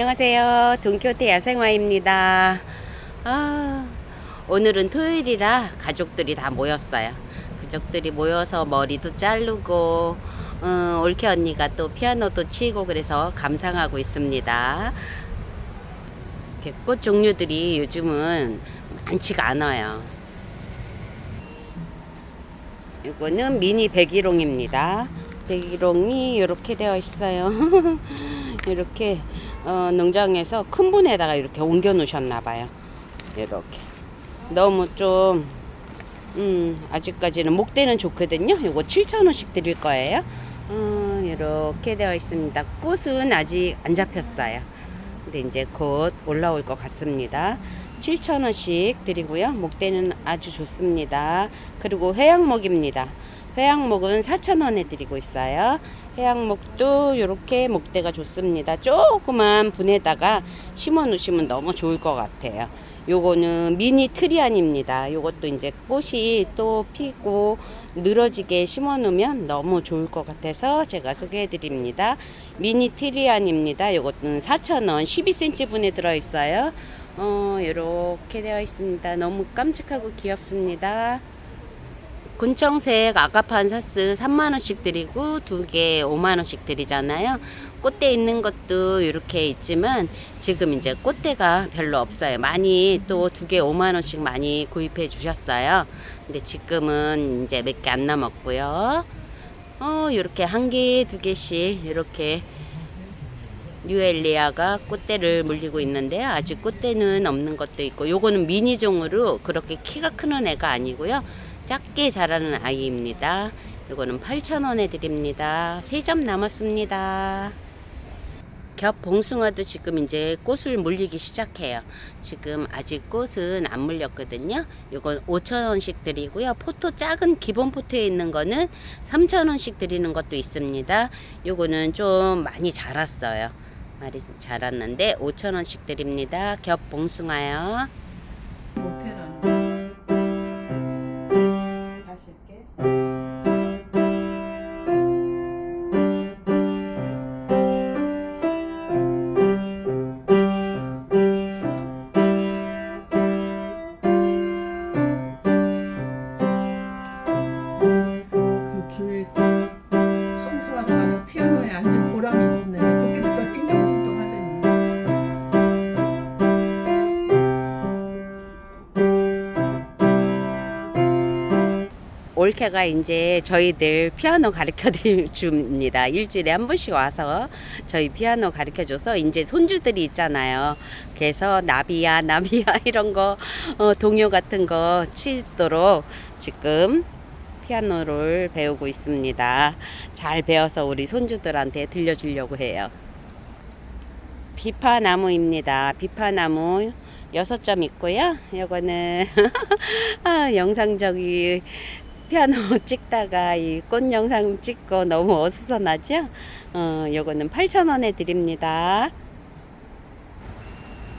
안녕하세요. 동교태 야생화입니다. 아, 오늘은 토요일이라 가족들이 다 모였어요. 가족들이 모여서 머리도 자르고, 어, 올케 언니가 또 피아노도 치고 그래서 감상하고 있습니다. 이렇게 꽃 종류들이 요즘은 많지가 않아요. 이거는 미니 백일홍입니다. 백일홍이 이렇게 되어 있어요. 이렇게 어, 농장에서 큰 분에다가 이렇게 옮겨 놓으셨나 봐요. 이렇게 너무 좀 음, 아직까지는 목대는 좋거든요. 이거 7,000원씩 드릴 거예요. 어, 이렇게 되어 있습니다. 꽃은 아직 안 잡혔어요. 근데 이제 곧 올라올 것 같습니다. 7,000원씩 드리고요. 목대는 아주 좋습니다. 그리고 회양목입니다. 회양목은 4,000원에 드리고 있어요. 해양목도 이렇게 목대가 좋습니다. 조그만 분에다가 심어 놓으시면 너무 좋을 것 같아요. 요거는 미니 트리안입니다. 요것도 이제 꽃이 또 피고 늘어지게 심어 놓으면 너무 좋을 것 같아서 제가 소개해 드립니다. 미니 트리안입니다. 요것은 4,000원 12cm 분에 들어 있어요. 어, 이렇게 되어 있습니다. 너무 깜찍하고 귀엽습니다. 군청색 아가판사스 3만원씩 드리고 두 개 5만원씩 드리잖아요. 꽃대 있는 것도 이렇게 있지만 지금 이제 꽃대가 별로 없어요. 많이 또 두 개 5만원씩 많이 구입해 주셨어요. 근데 지금은 이제 몇 개 안 남았고요. 어, 이렇게 한 개, 두 개씩 이렇게 뉴엘리아가 꽃대를 물리고 있는데요. 아직 꽃대는 없는 것도 있고 요거는 미니종으로 그렇게 키가 크는 애가 아니고요. 작게 자라는 아이입니다. 요거는 8,000원에 드립니다. 3점 남았습니다. 겹 봉숭아도 지금 이제 꽃을 물리기 시작해요. 지금 아직 꽃은 안 물렸거든요. 요건 5,000원씩 드리고요. 포토 작은 기본 포토에 있는 거는 3,000원씩 드리는 것도 있습니다. 요거는 좀 많이 자랐어요. 많이 자랐는데 5,000원씩 드립니다. 겹 봉숭아요. 올케가 이제 저희들 피아노 가르쳐 줍니다. 일주일에 한 번씩 와서 저희 피아노 가르쳐 줘서 이제 손주들이 있잖아요. 그래서 나비야, 나비야 이런 거 어, 동요 같은 거 치도록 지금 피아노를 배우고 있습니다. 잘 배워서 우리 손주들한테 들려주려고 해요. 비파나무입니다. 비파나무 여섯 점 있고요. 요거는 아, 영상적이 피아노 찍다가 이 꽃 영상 찍고 너무 어수선하죠? 어, 요거는 8,000원에 드립니다.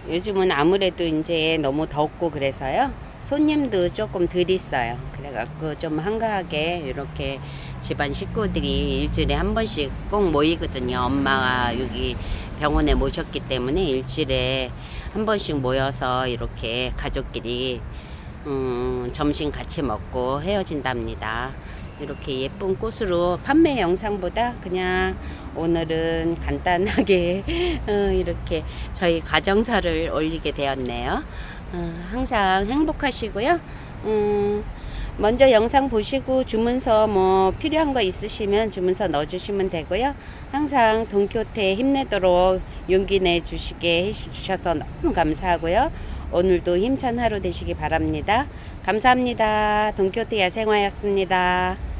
요즘은 아무래도 이제 너무 덥고 그래서요. 손님도 조금 덜 있어요. 그래갖고 좀 한가하게 이렇게 집안 식구들이 일주일에 한 번씩 꼭 모이거든요. 엄마가 여기 병원에 모셨기 때문에 일주일에 한 번씩 모여서 이렇게 가족끼리 음, 점심 같이 먹고 헤어진답니다. 이렇게 예쁜 꽃으로 판매 영상보다 그냥 오늘은 간단하게 어, 이렇게 저희 가정사를 올리게 되었네요. 어, 항상 행복하시고요. 음, 먼저 영상 보시고 주문서 뭐 필요한 거 있으시면 주문서 넣어주시면 되고요. 항상 동키호테 힘내도록 용기 내 주시게 해주셔서 너무 감사하고요. 오늘도 힘찬 하루 되시기 바랍니다. 감사합니다. 동키호테 야생화였습니다.